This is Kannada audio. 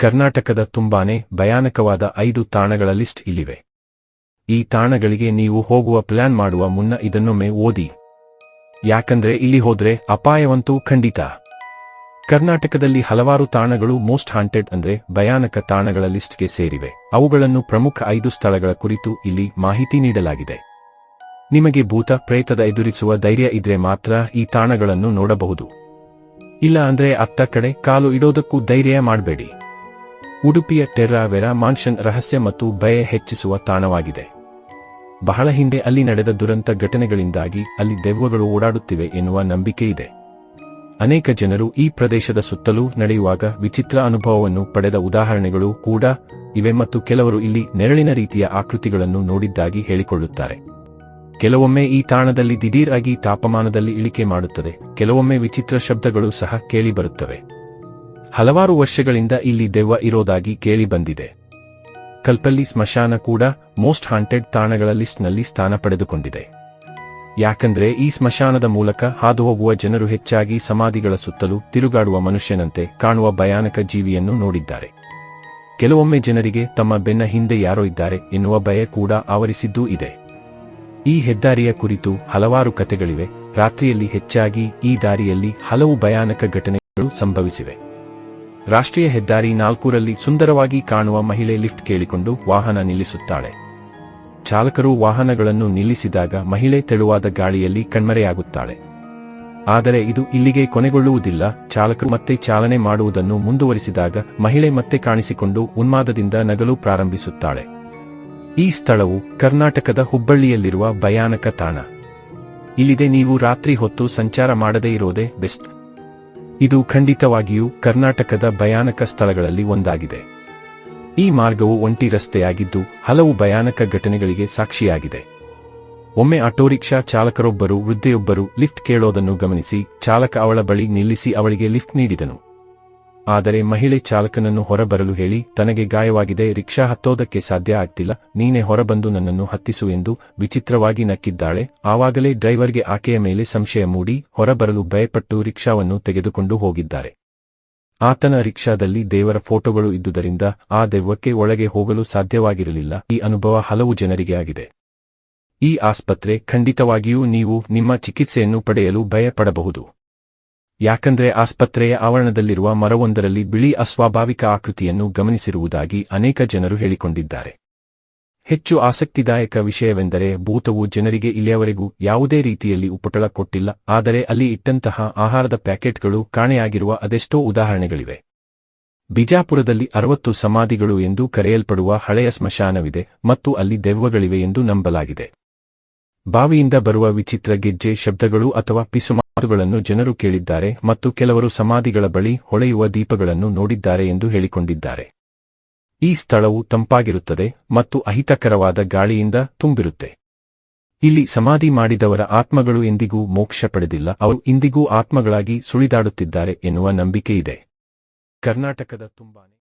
ಕರ್ನಾಟಕದ ತುಂಬಾನೇ ಭಯಾನಕವಾದ ಐದು ತಾಣಗಳ ಲಿಸ್ಟ್ ಇಲ್ಲಿವೆ. ಈ ತಾಣಗಳಿಗೆ ನೀವು ಹೋಗುವ ಪ್ಲಾನ್ ಮಾಡುವ ಮುನ್ನ ಇದನ್ನೊಮ್ಮೆ ಓದಿ. ಯಾಕಂದ್ರೆ ಇಲ್ಲಿ ಹೋದ್ರೆ ಅಪಾಯವಂತೂ ಖಂಡಿತ. ಕರ್ನಾಟಕದಲ್ಲಿ ಹಲವಾರು ತಾಣಗಳು ಮೋಸ್ಟ್ ಹಾಂಟೆಡ್ ಅಂದ್ರೆ ಭಯಾನಕ ತಾಣಗಳ ಲಿಸ್ಟ್ಗೆ ಸೇರಿವೆ. ಅವುಗಳನ್ನು ಪ್ರಮುಖ ಐದು ಸ್ಥಳಗಳ ಕುರಿತು ಇಲ್ಲಿ ಮಾಹಿತಿ ನೀಡಲಾಗಿದೆ. ನಿಮಗೆ ಭೂತ ಪ್ರೇತದ ಎದುರಿಸುವ ಧೈರ್ಯ ಇದ್ರೆ ಮಾತ್ರ ಈ ತಾಣಗಳನ್ನು ನೋಡಬಹುದು. ಇಲ್ಲ ಅಂದ್ರೆ ಅತ್ತ ಕಡೆ ಕಾಲು ಇಡೋದಕ್ಕೂ ಧೈರ್ಯ ಮಾಡಬೇಡಿ. ಉಡುಪಿಯ ಟೆರ್ರಾವೆರಾ ಮಾನ್ಷನ್ ರಹಸ್ಯ ಮತ್ತು ಭಯ ಹೆಚ್ಚಿಸುವ ತಾಣವಾಗಿದೆ. ಬಹಳ ಹಿಂದೆ ಅಲ್ಲಿ ನಡೆದ ದುರಂತ ಘಟನೆಗಳಿಂದಾಗಿ ಅಲ್ಲಿ ದೆವ್ವಗಳು ಓಡಾಡುತ್ತಿವೆ ಎನ್ನುವ ನಂಬಿಕೆ ಇದೆ. ಅನೇಕ ಜನರು ಈ ಪ್ರದೇಶದ ಸುತ್ತಲೂ ನಡೆಯುವಾಗ ವಿಚಿತ್ರ ಅನುಭವವನ್ನು ಪಡೆದ ಉದಾಹರಣೆಗಳು ಕೂಡ ಇವೆ ಮತ್ತು ಕೆಲವರು ಇಲ್ಲಿ ನೆರಳಿನ ರೀತಿಯ ಆಕೃತಿಗಳನ್ನು ನೋಡಿದ್ದಾಗಿ ಹೇಳಿಕೊಳ್ಳುತ್ತಾರೆ. ಕೆಲವೊಮ್ಮೆ ಈ ತಾಣದಲ್ಲಿ ದಿಢೀರಾಗಿ ತಾಪಮಾನದಲ್ಲಿ ಇಳಿಕೆ ಮಾಡುತ್ತದೆ, ಕೆಲವೊಮ್ಮೆ ವಿಚಿತ್ರ ಶಬ್ದಗಳು ಸಹ ಕೇಳಿಬರುತ್ತವೆ. ಹಲವಾರು ವರ್ಷಗಳಿಂದ ಇಲ್ಲಿ ದೆವ್ವ ಇರೋದಾಗಿ ಕೇಳಿ ಬಂದಿದೆ. ಕಲ್ಪಲ್ಲಿ ಸ್ಮಶಾನ ಕೂಡ ಮೋಸ್ಟ್ ಹಾಂಟೆಡ್ ತಾಣಗಳ ಲಿಸ್ಟ್ನಲ್ಲಿ ಸ್ಥಾನ ಪಡೆದುಕೊಂಡಿದೆ. ಯಾಕಂದ್ರೆ ಈ ಸ್ಮಶಾನದ ಮೂಲಕ ಹಾದುಹೋಗುವ ಜನರು ಹೆಚ್ಚಾಗಿ ಸಮಾಧಿಗಳ ಸುತ್ತಲೂ ತಿರುಗಾಡುವ ಮನುಷ್ಯನಂತೆ ಕಾಣುವ ಭಯಾನಕ ಜೀವಿಯನ್ನು ನೋಡಿದ್ದಾರೆ. ಕೆಲವೊಮ್ಮೆ ಜನರಿಗೆ ತಮ್ಮ ಬೆನ್ನ ಹಿಂದೆ ಯಾರೋ ಇದ್ದಾರೆ ಎನ್ನುವ ಭಯ ಕೂಡ ಆವರಿಸಿದ್ದೂ ಇದೆ. ಈ ಹೆದ್ದಾರಿಯ ಕುರಿತು ಹಲವಾರು ಕಥೆಗಳಿವೆ. ರಾತ್ರಿಯಲ್ಲಿ ಹೆಚ್ಚಾಗಿ ಈ ದಾರಿಯಲ್ಲಿ ಹಲವು ಭಯಾನಕ ಘಟನೆಗಳು ಸಂಭವಿಸಿವೆ. ರಾಷ್ಟ್ರೀಯ ಹೆದ್ದಾರಿ ನಾಲ್ಕೂರಲ್ಲಿ ಸುಂದರವಾಗಿ ಕಾಣುವ ಮಹಿಳೆ ಲಿಫ್ಟ್ ಕೇಳಿಕೊಂಡು ವಾಹನ ನಿಲ್ಲಿಸುತ್ತಾಳೆ. ಚಾಲಕರು ವಾಹನಗಳನ್ನು ನಿಲ್ಲಿಸಿದಾಗ ಮಹಿಳೆ ತೆಳುವಾದ ಗಾಳಿಯಲ್ಲಿ ಕಣ್ಮರೆಯಾಗುತ್ತಾಳೆ. ಆದರೆ ಇದು ಇಲ್ಲಿಗೆ ಕೊನೆಗೊಳ್ಳುವುದಿಲ್ಲ, ಚಾಲಕರು ಮತ್ತೆ ಚಾಲನೆ ಮಾಡುವುದನ್ನು ಮುಂದುವರಿಸಿದಾಗ ಮಹಿಳೆ ಮತ್ತೆ ಕಾಣಿಸಿಕೊಂಡು ಉನ್ಮಾದದಿಂದ ನಗಲು ಪ್ರಾರಂಭಿಸುತ್ತಾಳೆ. ಈ ಸ್ಥಳವು ಕರ್ನಾಟಕದ ಹುಬ್ಬಳ್ಳಿಯಲ್ಲಿರುವ ಭಯಾನಕ ತಾಣ. ಇಲ್ಲಿದೆ ನೀವು ರಾತ್ರಿ ಹೊತ್ತು ಸಂಚಾರ ಮಾಡದೇ ಇರೋದೇ ಬೆಸ್ಟ್. ಇದು ಖಂಡಿತವಾಗಿಯೂ ಕರ್ನಾಟಕದ ಭಯಾನಕ ಸ್ಥಳಗಳಲ್ಲಿ ಒಂದಾಗಿದೆ. ಈ ಮಾರ್ಗವು ಒಂಟಿ ರಸ್ತೆಯಾಗಿದ್ದು, ಹಲವು ಭಯಾನಕ ಘಟನೆಗಳಿಗೆ ಸಾಕ್ಷಿಯಾಗಿದೆ. ಒಮ್ಮೆ ಆಟೋ ರಿಕ್ಷಾ ಚಾಲಕರೊಬ್ಬರು, ವೃದ್ಧೆಯೊಬ್ಬರು ಲಿಫ್ಟ್ ಕೇಳೋದನ್ನು ಗಮನಿಸಿ, ಚಾಲಕ ಅವಳ ಬಳಿ ನಿಲ್ಲಿಸಿ ಅವಳಿಗೆ ಲಿಫ್ಟ್ ನೀಡಿದನು. ಆದರೆ ಮಹಿಳೆ ಚಾಲಕನನ್ನು ಹೊರಬರಲು ಹೇಳಿ, ತನಗೆ ಗಾಯವಾಗಿದೆ, ರಿಕ್ಷಾ ಹತ್ತೋದಕ್ಕೆ ಸಾಧ್ಯ ಆಗ್ತಿಲ್ಲ, ನೀನೇ ಹೊರಬಂದು ನನ್ನನ್ನು ಹತ್ತಿಸು ಎಂದು ವಿಚಿತ್ರವಾಗಿ ನಕ್ಕಿದ್ದಾಳೆ. ಆವಾಗಲೇ ಡ್ರೈವರ್ಗೆ ಆಕೆಯ ಮೇಲೆ ಸಂಶಯ ಮೂಡಿ, ಹೊರಬರಲು ಭಯಪಟ್ಟು ರಿಕ್ಷಾವನ್ನು ತೆಗೆದುಕೊಂಡು ಹೋಗಿದ್ದಾರೆ. ಆತನ ರಿಕ್ಷಾದಲ್ಲಿ ದೇವರ ಫೋಟೋಗಳು ಇದ್ದುದರಿಂದ ಆ ದೆವ್ವಕ್ಕೆ ಒಳಗೆ ಹೋಗಲು ಸಾಧ್ಯವಾಗಿರಲಿಲ್ಲ. ಈ ಅನುಭವ ಹಲವು ಜನರಿಗೆ ಆಗಿದೆ. ಈ ಆಸ್ಪತ್ರೆ ಖಂಡಿತವಾಗಿಯೂ ನೀವು ನಿಮ್ಮ ಚಿಕಿತ್ಸೆಯನ್ನು ಪಡೆಯಲು ಭಯಪಡಬಹುದು. ಯಾಕಂದ್ರೆ ಆಸ್ಪತ್ರೆಯ ಆವರಣದಲ್ಲಿರುವ ಮರವೊಂದರಲ್ಲಿ ಬಿಳಿ ಅಸ್ವಾಭಾವಿಕ ಆಕೃತಿಯನ್ನು ಗಮನಿಸಿರುವುದಾಗಿ ಅನೇಕ ಜನರು ಹೇಳಿಕೊಂಡಿದ್ದಾರೆ. ಹೆಚ್ಚು ಆಸಕ್ತಿದಾಯಕ ವಿಷಯವೆಂದರೆ ಭೂತವು ಜನರಿಗೆ ಇಲ್ಲಿಯವರೆಗೂ ಯಾವುದೇ ರೀತಿಯಲ್ಲಿ ಉಪಟಳ ಕೊಟ್ಟಿಲ್ಲ, ಆದರೆ ಅಲ್ಲಿ ಇಟ್ಟಂತಹ ಆಹಾರದ ಪ್ಯಾಕೆಟ್ಗಳು ಕಾಣೆಯಾಗಿರುವ ಅದೆಷ್ಟೋ ಉದಾಹರಣೆಗಳಿವೆ. ಬಿಜಾಪುರದಲ್ಲಿ ಅರವತ್ತು ಸಮಾಧಿಗಳು ಎಂದು ಕರೆಯಲ್ಪಡುವ ಹಳೆಯ ಸ್ಮಶಾನವಿದೆ ಮತ್ತು ಅಲ್ಲಿ ದೆವ್ವಗಳಿವೆ ಎಂದು ನಂಬಲಾಗಿದೆ. ಬಾವಿಯಿಂದ ಬರುವ ವಿಚಿತ್ರ ಗೆಜ್ಜೆ ಶಬ್ದಗಳು ಅಥವಾ ಪಿಸುಮಾತುಗಳನ್ನು ಜನರು ಕೇಳಿದ್ದಾರೆ ಮತ್ತು ಕೆಲವರು ಸಮಾಧಿಗಳ ಬಳಿ ಹೊಳೆಯುವ ದೀಪಗಳನ್ನು ನೋಡಿದ್ದಾರೆ ಎಂದು ಹೇಳಿಕೊಂಡಿದ್ದಾರೆ. ಈ ಸ್ಥಳವು ತಂಪಾಗಿರುತ್ತದೆ ಮತ್ತು ಅಹಿತಕರವಾದ ಗಾಳಿಯಿಂದ ತುಂಬಿರುತ್ತೆ. ಇಲ್ಲಿ ಸಮಾಧಿ ಮಾಡಿದವರ ಆತ್ಮಗಳು ಎಂದಿಗೂ ಮೋಕ್ಷ ಪಡೆದಿಲ್ಲ, ಅವರು ಇಂದಿಗೂ ಆತ್ಮಗಳಾಗಿ ಸುಳಿದಾಡುತ್ತಿದ್ದಾರೆ ಎನ್ನುವ ಇದೆ ಕರ್ನಾಟಕದ ತುಂಬಾನೇ